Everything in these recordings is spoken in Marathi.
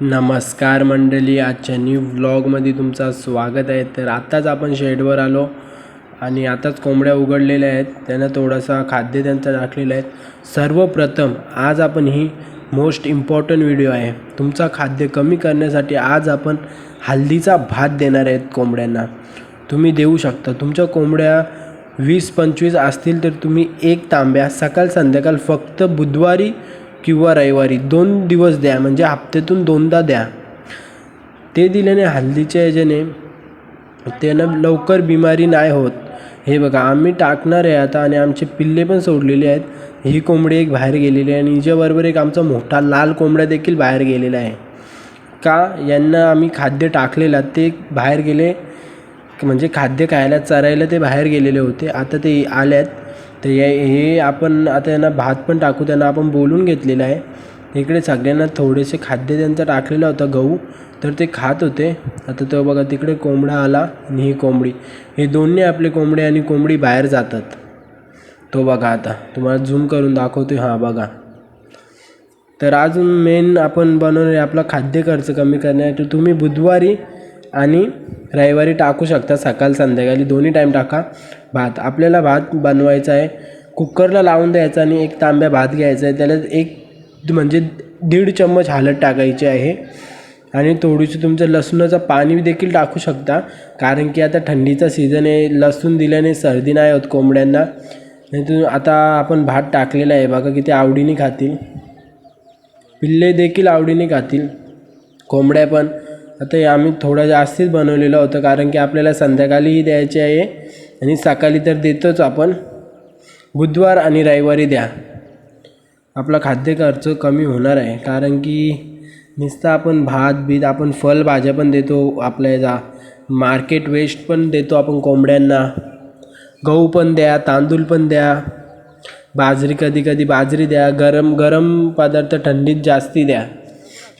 नमस्कार मंडळी आजच्या न्यू व्लॉगमध्ये तुमचं स्वागत आहे. तर आत्ताच आपण शेडवर आलो आणि आताच कोंबड्या उघडलेल्या आहेत. त्यांना थोडासा खाद्य त्यांचा टाकलेलं आहे. सर्वप्रथम आज आपण ही मोस्ट इम्पॉर्टंट व्हिडिओ आहे. तुमचा खाद्य कमी करण्यासाठी आज आपण हल्दीचा भात देणार आहेत कोंबड्यांना. तुम्ही देऊ शकता. तुमच्या कोंबड्या वीस पंचवीस असतील तर तुम्ही एक तांब्या सकाळ संध्याकाळ फक्त बुधवारी किंवा रविवारी दोन दिवस द्या म्हणजे हप्त्यातून दोनदा द्या. ते दिल्याने हल्दीच्या याच्याने त्यानं लवकर बिमारी नाही होत. हे बघा आम्ही टाकणार आहे आता आणि आमचे पिल्ले पण सोडलेले आहेत. ही कोंबडी एक बाहेर गेलेली आहे आणि हिच्याबरोबर एक आमचा मोठा लाल कोंबडा देखील बाहेर गेलेला आहे. का? यांना आम्ही खाद्य टाकलेलं ते बाहेर गेले म्हणजे खाद्य खायला चरायला ते बाहेर गेलेले होते. आता ते आले आहेत तर या हे आपण आता यांना भात पण टाकू त्यांना आपण बोलून घेतलेलं आहे. इकडे सगळ्यांना थोडेसे खाद्य त्यांचा टाकलेलं होतं गहू. तर ते खात होते. आता तो बघा तिकडे कोंबडा आला आणि ही कोंबडी. हे दोन्ही आपले कोंबडे आणि कोंबडी बाहेर जातात. तो बघा आता. तुम्हाला झूम करून दाखवतो हां बघा. तर अजून मेन आपण बनवणार आपला खाद्य खर्च कमी करण्यासाठी. तुम्ही बुधवारी आणि रविवारी टाकू शकता सकाळ संध्याकाळी दोन्ही टाईम टाका. भात आपल्याला भात बनवायचा आहे. कुकरला लावून द्यायचा आणि एक तांब्या भात घ्यायचा आहे. त्याला एक म्हणजे दीड चम्मच हळद टाकायची आहे. आणि थोडीशी तुमचं लसूणाचं पाणी देखील टाकू शकता. कारण की आता थंडीचा सीझन आहे. लसूण दिल्याने सर्दी नाही होत कोंबड्यांना. नाही तर आता आपण भात टाकलेला आहे. बघा किती आवडीने खातील. पिल्ले देखील आवडीने खातील. कोंबड्या पण. आता हे आम्ही थोडं जास्तीच बनवलेलं होतं कारण की आपल्याला संध्याकाळीही द्यायचे आहे आणि सकाळी तर देतोच आपण. बुधवार आणि रविवारी द्या. आपला खाद्य खर्च कमी होणार आहे कारण की नुसतं आपण भात बीत आपण फलभाज्या पण देतो आपल्या याचा मार्केट वेस्ट पण देतो आपण कोंबड्यांना. गहू पण द्या तांदूळ पण द्या. बाजरी कधी कधी बाजरी द्या गरम गरम पदार्थ थंडीत जास्ती द्या.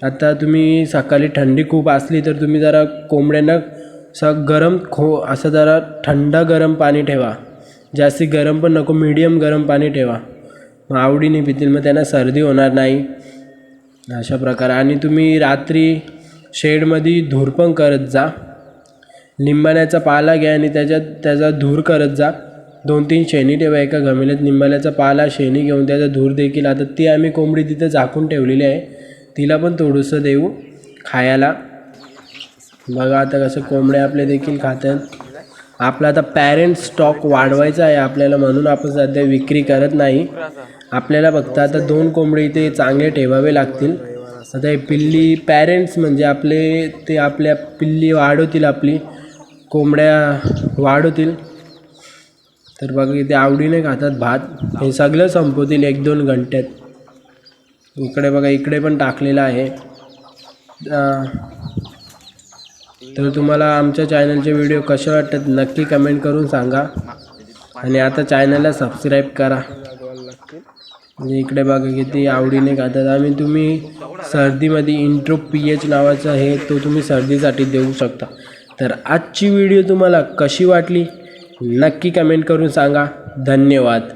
आता तुम्ही सकाळी थंडी खूप असली तर तुम्ही जरा कोंबड्यांना स गरम खो असं जरा थंड गरम पाणी ठेवा. जास्ती गरम पण नको मीडियम गरम पाणी ठेवा. मग आवडीने पितील मग त्यांना सर्दी होणार नाही. अशा प्रकारे. आणि तुम्ही रात्री शेडमध्ये धूर पण करत जा. लिंबाण्याचा पाला घ्या आणि त्याच्यात त्याचा धूर करत जा. दोन तीन शेणी ठेवा एका गमिल्यात लिंबाण्याचा पाला शेणी घेऊन त्याचा धूर देखील. आता ती आम्ही कोंबडी तिथं झाकून ठेवलेली आहे. तिला पण थोडंसं देऊ खायला. बघा आता कसं कोंबड्या आपले देखील खातात. आपला आता पॅरेंट स्टॉक वाढवायचा आहे आपल्याला म्हणून आपण सध्या विक्री करत नाही. आपल्याला फक्त आता दोन कोंबडे इथे चांगले ठेवावे लागतील. आता हे पिल्ली पॅरेंट्स म्हणजे आपले ते आपल्या पिल्ली वाढवतील आपली. कोंबड्या वाढवतील. तर बघा इथे आवडीने खातात भात. हे सगळं संपवतील एक दोन घंट्यात. इकडे बघा इकडे पण टाकलेलं आहे. तर तुम्हाला आमच्या चॅनलचे व्हिडिओ कसे वाटतात नक्की कमेंट करून सांगा. आणि आता चॅनलला सबस्क्राईब करा. म्हणजे इकडे बघा किती आवडीने खातात आणि तुम्ही सर्दीमध्ये इंट्रो पी एच नावाचा हे तो तुम्ही सर्दीसाठी देऊ शकता. तर आजची व्हिडिओ तुम्हाला कशी वाटली नक्की कमेंट करून सांगा. धन्यवाद.